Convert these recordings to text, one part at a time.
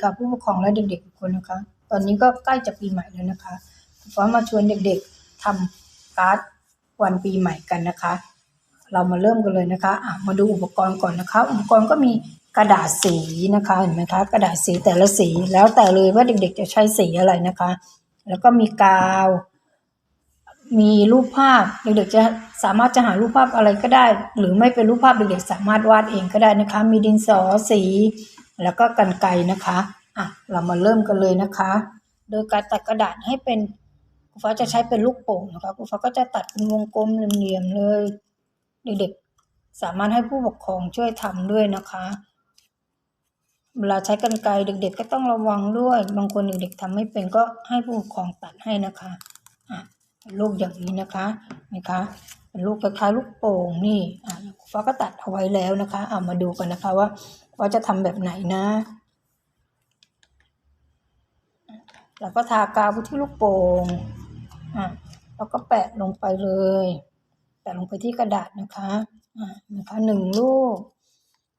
ค่ะผู้ปกครองและเด็กๆทุกคนนะคะ ตอนนี้ก็ใกล้จะปีใหม่แล้วนะคะครูฟ้ามาชวนเด็กๆทำการ์ดวันปีใหม่กันนะคะ เรามาเริ่มกันเลยนะคะะมาดูอุปกรณ์ก่อนนะคะ อุปกรณ์ก็มีกระดาษสีนะคะเห็นไหมคะกระดาษสีแต่ละสีแล้วแต่เลยว่าเด็กๆจะใช้สีอะไรนะคะ แล้วก็มีกาว มีรูปภาพเด็กๆจะสามารถจะหารูปภาพอะไรก็ได้ หรือไม่เป็นรูปภาพเด็กๆสามารถวาดเองก็ได้นะคะ มีดินสอสี แล้วก็กันไกรนะคะอะเรามาเริ่มกันเลยนะคะ โดยการตัดกระดาษให้เป็นครูฟ้าจะใช้เป็นลูกโป่งนะคะครูฟ้าก็จะตัดเป็นวงกลมเหลี่ยมๆเลยเด็กๆสามารถให้ผู้ปกครองช่วยทำด้วยนะคะเวลาใช้กรรไกรเด็กๆ ก็ต้องระวังด้วย บางคนเด็กๆทำไม่เป็นก็ให้ผู้ปกครองตัดให้นะคะอะ ลูกอย่างนี้นะคะนะคะเป็นลูกคล้ายๆลูกโป่งนี่อะฟ้าก็ตัดเอาไว้แล้วนะคะเอามาดูกันนะคะว่าว่าจะทำแบบไหนนะเราก็ทากาวไปที่ลูกโป่งอะแล้วก็แปะลงไปเลย แปะลงไปที่กระดาษนะคะอะนะคะหนึ่งลูก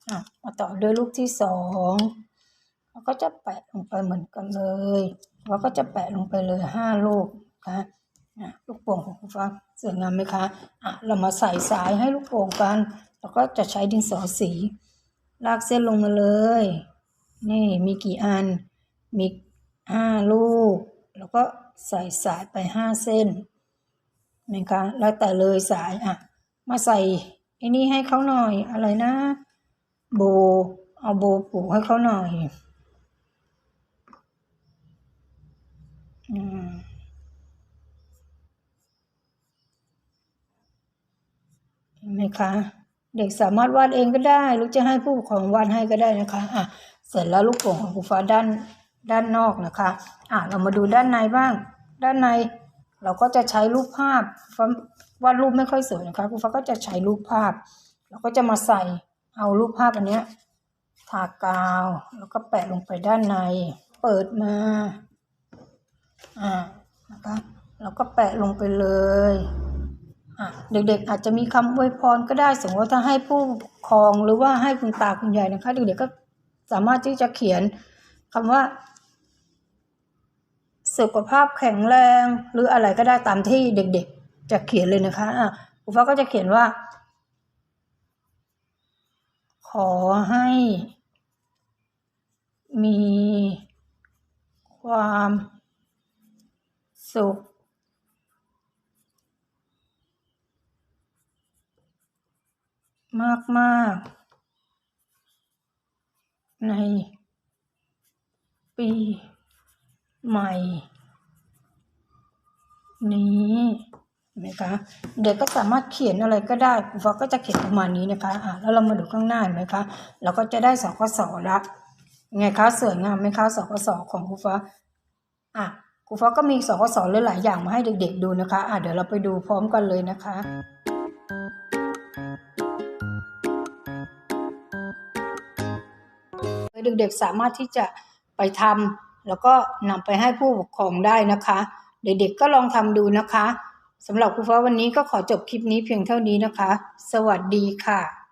อะมาต่อด้วยลูกที่สองเราก็จะแปะลงไปเหมือนกันเลยเราก็จะแปะลงไปเลยห้าลูกนะคะอะ ลูกโป่งของคุณฟ้าสวยงามไหมคะอะเรามาใส่สายให้ลูกโป่งกัน แล้วก็จะใช้ดินสอสี ลากเส้นลงมาเลย นี่มีกี่อัน มีห้าลูก แล้วก็ใส่สายไปห้าเส้นนะคะแล้วแต่เลยสายอะ มาใส่ไอ้นี่ให้เขาหน่อยอะไรนะ โบ เอาโบผูกให้เขาหน่อย อืม เห็น ไหมคะเด็กสามารถวาดเองก็ได้หรือจะให้ผู้ปกครองวาดให้ก็ได้นะคะอะเสร็จแล้วลูกโป่งของครูฟ้าด้านด้านนอกนะคะอะเรามาดูด้านในบ้าง ด้านในเราก็จะใช้รูปภาพฟ้าวาดรูปไม่ค่อยสวยนะคะครูฟ้าก็จะใช้รูปภาพ เราก็จะมาใส่เอารูปภาพอันเนี้ยทากาวแล้วก็แปะลงไปด้านใน เปิดมาอ่านะคะแล้วก็แปะลงไปเลย เด็กๆอาจจะมีคำอวยพรก็ได้สมมติว่าถ้าให้ผู้ปกครองหรือว่าให้คุณตาคุณยายนะคะ เด็กๆก็สามารถที่จะเขียนคำว่า สุขภาพแข็งแรง หรืออะไรก็ได้ตามที่เด็ก ๆ จะเขียนเลยนะคะอะครูฟ้าก็จะเขียนว่า ขอให้ มีความสุข มากๆ ในปีใหม่ นี้นไหมคะเด็กก็สามารถเขียนอะไรก็ได้กูฟ้าก็จะเขียนประมาณนี้นะคะอะแล้วเรามาดูข้างหน้าเห็นไหมคะเราก็จะได้สคสละไงคะสวยงามไหมคะสคสของครูฟ้าอะครูฟ้าก็มีสคสหลายๆอย่างมาให้เด็กๆดูนะคะอะเดี๋ยวเราไปดูพร้อมกันเลยนะคะ เด็กๆสามารถที่จะไปทำแล้วก็นำไปให้ผู้ปกครองได้นะคะ เด็กๆก็ลองทำดูนะคะสำหรับครูฟ้าวันนี้ก็ขอจบคลิปนี้เพียงเท่านี้นะคะ สวัสดีค่ะ